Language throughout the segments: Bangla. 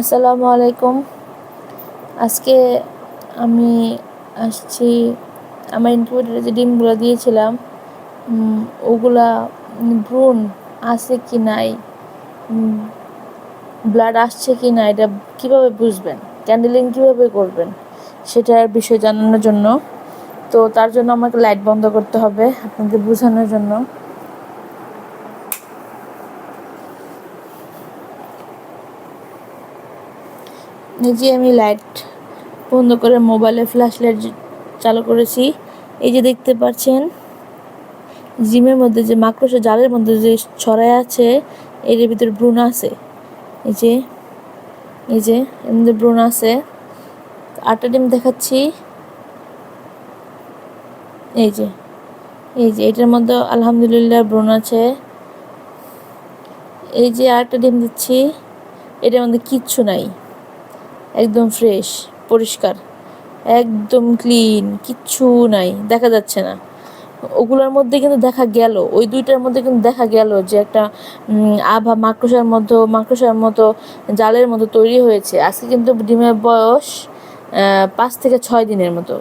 আসসালামু আলাইকুম। আজকে আমি আসছি, আমার ইনকিউবেটারে যে ডিমগুলো দিয়েছিলাম ওগুলা ভ্রূণ আছে কি নাই ব্লাড আসছে কি না, এটা কীভাবে বুঝবেন ক্যান্ডেলিং কীভাবে করবেন, সেটার বিষয় জানানোর জন্য। তো তার জন্য আমাকে লাইট বন্ধ করতে হবে আপনাদের বোঝানোর জন্য। নিজে আমি লাইট বন্ধ করে মোবাইলে ফ্ল্যাশ লাইট চালু করেছি। এই যে দেখতে পাচ্ছেন, জিমের মধ্যে যে মাকড়সা জালের মধ্যে যে ছড়ায় আছে, এর ভিতরে ভ্রূণ আছে। এই যে এই যে, এর মধ্যে ভ্রূণ আছে। আটটা ডিম দেখাচ্ছি। এই যে এই যে, এটার মধ্যে আলহামদুলিল্লাহ ভ্রূণ আছে। এই যে আরেকটা ডিম দিচ্ছি, এটার মধ্যে কিচ্ছু নাই। একদম ফ্রেশ পরিষ্কার, একদম ক্লিন কিচ্ছু নাই, দেখা যাচ্ছে না। ওগুলোর মধ্যে কিন্তু দেখা গেল, ওই দুইটার মধ্যে কিন্তু দেখা গেল যে একটা আভা মাকড়সার মতো মাকড়সার মতো জালের মতো তৈরি হয়েছে। আজকে কিন্তু ডিমের বয়স পাঁচ থেকে ছয় দিনের মতো।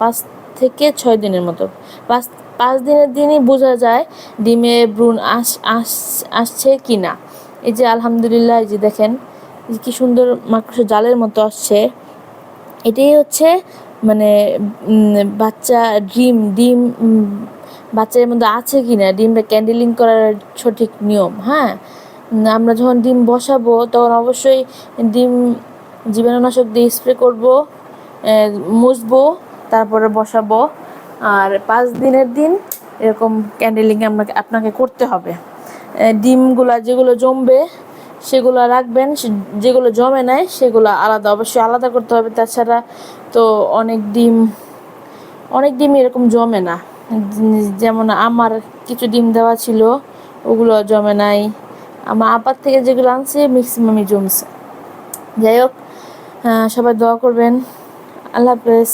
পাঁচ থেকে ছয় দিনের মতো। পাঁচ পাঁচ দিনের দিনই বোঝা যায় ডিমে ভ্রূণ আস আস, আসছে কি না এই যে আলহামদুলিল্লাহ, এই যে দেখেন কি সুন্দর মাকড়সা জালের মতো আসছে। এটাই হচ্ছে মানে বাচ্চা ডিম ডিম বাচ্চার মধ্যে আছে কি না? ডিমটা ক্যান্ডেলিং করার সঠিক নিয়ম হ্যাঁ? আমরা যখন ডিম বসাবো, তখন অবশ্যই ডিম জীবাণুনাশক দিয়ে স্প্রে করব মুছবো, তারপরে বসাবো। আর পাঁচ দিনের দিন এরকম ক্যান্ডেলিং আপনাকে আপনাকে করতে হবে। ডিমগুলা যেগুলো জমবে সেগুলো রাখবেন যেগুলো জমে নাই সেগুলো আলাদা, অবশ্যই আলাদা করতে হবে। তাছাড়া তো অনেক ডিম অনেক ডিম এরকম জমে না। যেমন আমার কিছু ডিম দেওয়া ছিল, ওগুলো জমে নাই। আমার আপার থেকে যেগুলো আনছে ম্যাক্সিমামই জমছে। যাই হোক সবাই দোয়া করবেন। আল্লাহ হাফেজ।